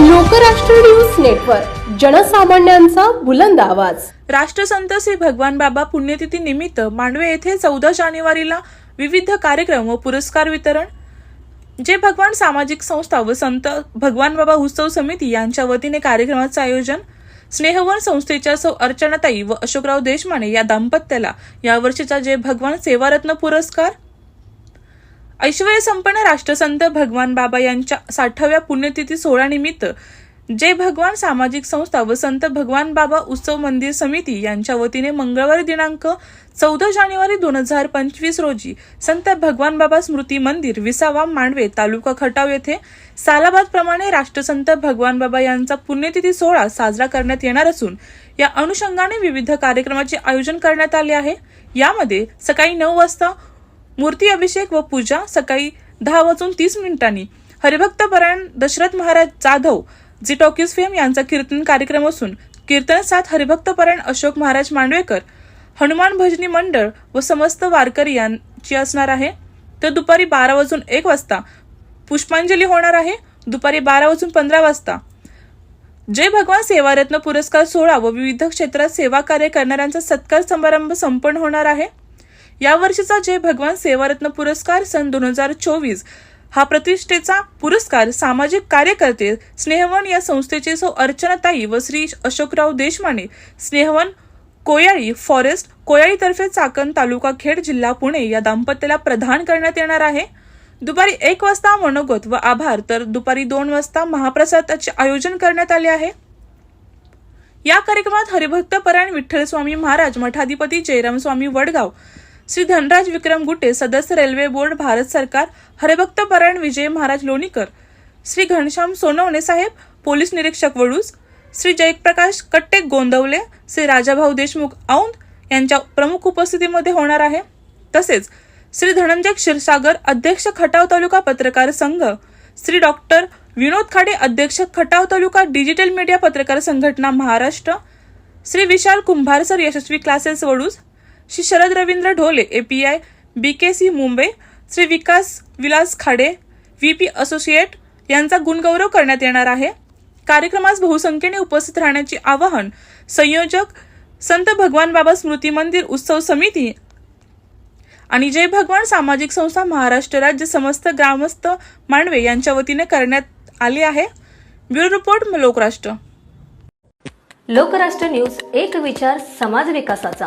Lokrashtra news network जनसामान्यांचा बुलंद आवाज. राष्ट्रसंत श्री भगवान बाबा पुण्यतिथी निमित्त मांडवे येथे चौदा जानेवारीला विविध कार्यक्रम व पुरस्कार वितरण. जे भगवान सामाजिक संस्था व संत भगवान बाबा उत्सव समिती यांच्या वतीने कार्यक्रमाचे आयोजन स्नेहवन संस्थेच्या सौ अर्चनाताई व अशोकराव देशमाने या दाम्पत्याला यावर्षीचा जय भगवान सेवारत्न पुरस्कार ऐश्वर संपन्न राष्ट्रसंत भगवान बाबा यांच्या साठाव्या पुण्यतिथी सोहळ्यानिमित्त जय भगवान सामाजिक संस्था व संत भगवान बाबा उत्सव मंदिर समिती यांच्या वतीने मंगळवारी दिनांक चौदा जानेवारी दोन हजार पंचवीस रोजी संत भगवान बाबा स्मृती मंदिर विसावा मांडवे तालुका खटाव येथे सालाबाद प्रमाणे राष्ट्रसंत भगवान बाबा यांचा पुण्यतिथी सोहळा साजरा करण्यात येणार असून या अनुषंगाने विविध कार्यक्रमाचे आयोजन करण्यात आले आहे. यामध्ये सकाळी नऊ वाजता मूर्ती अभिषेक व पूजा सकाळी दहा वाजून तीस मिनिटांनी. हरिभक्त परायण दशरथ महाराज जाधव जी टॉकीज फेम यांचा कीर्तन कार्यक्रम असून कीर्तन साथ हरिभक्त परायण अशोक महाराज मांडवेकर हनुमान भजनी मंडळ व समस्त वारकरी यांची असणार आहे. तर दुपारी बारा वाजून एक वाजता पुष्पांजली होणार आहे. दुपारी बारा वाजून पंधरा वाजता. जय भगवान सेवारत्न पुरस्कार सोहळा व विविध क्षेत्रात सेवा कार्य करणाऱ्यांचा सत्कार समारंभ संपन्न होणार आहे. यावर्षीचा जय भगवान सेवारत्न पुरस्कार सन दोन हजार चोवीस हा प्रतिष्ठेचा पुरस्कार सामाजिक कार्यकर्ते स्नेहवन या संस्थेचे सौ अर्चनाताई व श्री अशोकराव देशमाने स्नेहवन कोयाळी फॉरेस्ट कोयाळीतर्फे चाकण तालुका खेड जिल्हा पुणे या दाम्पत्याला प्रदान करण्यात येणार आहे. दुपारी एक वाजता मनोगत व आभार तर दुपारी दोन वाजता महाप्रसादाचे आयोजन करण्यात आले आहे. या कार्यक्रमात हरिभक्त परायण विठ्ठल स्वामी महाराज मठाधिपती जयराम स्वामी वडगाव श्री धनराज विक्रम गुटे सदस्य रेल्वे बोर्ड भारत सरकार हरिभक्त परायण विजय महाराज लोणीकर श्री घनश्याम सोनवणे साहेब पोलीस निरीक्षक वडूस श्री जयप्रकाश कट्टे गोंदवले श्री राजाभाऊ देशमुख औंध यांच्या प्रमुख उपस्थितीमध्ये होणार आहे. तसेच श्री धनंजय क्षीरसागर अध्यक्ष खटाव तालुका पत्रकार संघ श्री डॉक्टर विनोद खाडे अध्यक्ष खटाव तालुका डिजिटल मीडिया पत्रकार संघटना Maharashtra Shri Vishal Kumbhar sir Yashasvi classes Vadus Shri Sharad Ravindra Dhole A P I C Mumbai Shri Vikas Vilas Khade V P associate यांचा गुणगौरव करण्यात येणार आहे. कार्यक्रमास बहुसंख्येने उपस्थित राहण्याचे आवाहन संयोजक संत भगवान बाबा स्मृती मंदिर उत्सव समिती आणि जय भगवान सामाजिक संस्था महाराष्ट्र राज्य समस्त ग्रामस्थ मांडवे यांच्या वतीने करण्यात आले आहे. Bureau report Lokrashtra. Lokrashtra news एक विचार समाज विकासाचा.